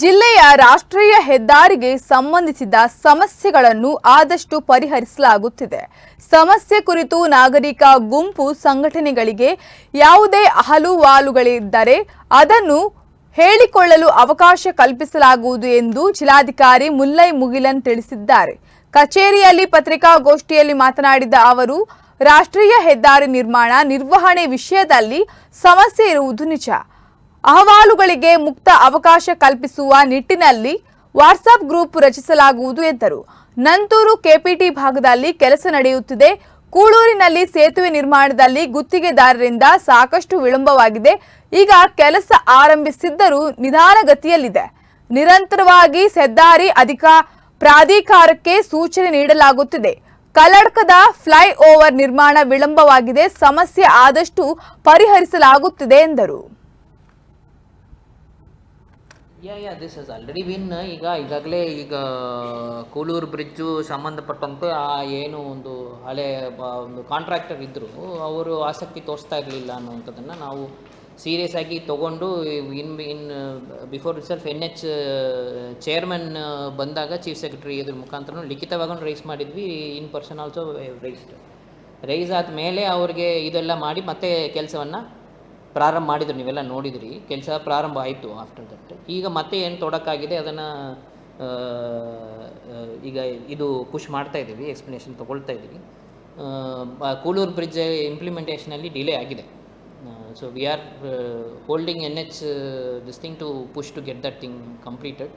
ಜಿಲ್ಲೆಯ ರಾಷ್ಟ್ರೀಯ ಹೆದ್ದಾರಿಗೆ ಸಂಬಂಧಿಸಿದ ಸಮಸ್ಯೆಗಳನ್ನು ಆದಷ್ಟು ಪರಿಹರಿಸಲಾಗುತ್ತಿದೆ. ಸಮಸ್ಯೆ ಕುರಿತು ನಾಗರಿಕ ಗುಂಪು ಸಂಘಟನೆಗಳಿಗೆ ಯಾವುದೇ ಅಹಲುವಾಲುಗಳಿದ್ದರೆ ಅದನ್ನು ಹೇಳಿಕೊಳ್ಳಲು ಅವಕಾಶ ಕಲ್ಪಿಸಲಾಗುವುದು ಎಂದು ಜಿಲ್ಲಾಧಿಕಾರಿ ಮುಲ್ಲೈ ಮುಗಿಲನ್ ತಿಳಿಸಿದ್ದಾರೆ. ಕಚೇರಿಯಲ್ಲಿ ಪತ್ರಿಕಾಗೋಷ್ಠಿಯಲ್ಲಿ ಮಾತನಾಡಿದ ಅವರು, ರಾಷ್ಟ್ರೀಯ ಹೆದ್ದಾರಿ ನಿರ್ಮಾಣ ನಿರ್ವಹಣೆ ವಿಷಯದಲ್ಲಿ ಸಮಸ್ಯೆ ಇರುವುದು ನಿಜ. ಅಹವಾಲುಗಳಿಗೆ ಮುಕ್ತ ಅವಕಾಶ ಕಲ್ಪಿಸುವ ನಿಟ್ಟಿನಲ್ಲಿ ವಾಟ್ಸಾಪ್ ಗ್ರೂಪ್ ರಚಿಸಲಾಗುವುದು ಎಂದರು. ನಂತೂರು ಕೆಪಿಟಿ ಭಾಗದಲ್ಲಿ ಕೆಲಸ ನಡೆಯುತ್ತಿದೆ. ಕೂಳೂರಿನಲ್ಲಿ ಸೇತುವೆ ನಿರ್ಮಾಣದಲ್ಲಿ ಗುತ್ತಿಗೆದಾರರಿಂದ ಸಾಕಷ್ಟು ವಿಳಂಬವಾಗಿದೆ. ಈಗ ಕೆಲಸ ಆರಂಭಿಸಿದ್ದರೂ ನಿಧಾನಗತಿಯಲ್ಲಿದೆ. ನಿರಂತರವಾಗಿ ಹೆದ್ದಾರಿ ಅಧಿಕ ಪ್ರಾಧಿಕಾರಕ್ಕೆ ಸೂಚನೆ ನೀಡಲಾಗುತ್ತಿದೆ. ಕಲ್ಲಡ್ಕದ ಫ್ಲೈ ಓವರ್ ನಿರ್ಮಾಣ ವಿಳಂಬವಾಗಿದೆ. ಸಮಸ್ಯೆ ಆದಷ್ಟು ಪರಿಹರಿಸಲಾಗುತ್ತಿದೆ ಎಂದರು. Yeah yeah this has already been ಈಗ ಈಗಾಗಲೇ ಈಗ ಕೂಲೂರು ಬ್ರಿಡ್ಜು ಸಂಬಂಧಪಟ್ಟಂತೆ ಆ ಏನು ಒಂದು ಹಳೆ ಒಂದು ಕಾಂಟ್ರಾಕ್ಟರ್ ಇದ್ದರು ಅವರು ಆಸಕ್ತಿ ತೋರಿಸ್ತಾ ಇರಲಿಲ್ಲ ಅನ್ನೋಂಥದ್ದನ್ನು ನಾವು ಸೀರಿಯಸ್ ಆಗಿ ತೊಗೊಂಡು, in in before itself N H chairman ಬಂದಾಗ ಚೀಫ್ ಸೆಕ್ರೆಟರಿ ಇದ್ರ ಮುಖಾಂತರ ಲಿಖಿತವಾಗಿ ರೈಸ್ ಮಾಡಿದ್ವಿ in person also raised raise ಆದ ಮೇಲೆ ಅವ್ರಿಗೆ ಇದೆಲ್ಲ ಮಾಡಿ ಮತ್ತೆ ಕೆಲಸವನ್ನು ಪ್ರಾರಂಭ ಮಾಡಿದ್ರು, ನೀವೆಲ್ಲ ನೋಡಿದ್ರಿ. ಕೆಲಸ ಪ್ರಾರಂಭ ಆಯಿತು ಆಫ್ಟರ್ ದಟ್ ಈಗ ಮತ್ತೆ ಏನು ತೊಡಕಾಗಿದೆ ಅದನ್ನು ಈಗ ಇದು ಪುಷ್ ಮಾಡ್ತಾ ಇದ್ದೀವಿ ಎಕ್ಸ್ಪ್ಲನೇಷನ್ ತೊಗೊಳ್ತಾ ಇದ್ದೀವಿ ಕೂಳೂರು ಬ್ರಿಡ್ಜ್ ಇಂಪ್ಲಿಮೆಂಟೇಷನಲ್ಲಿ ಡಿಲೇ ಆಗಿದೆ. So we are holding N H this thing to push to get that thing completed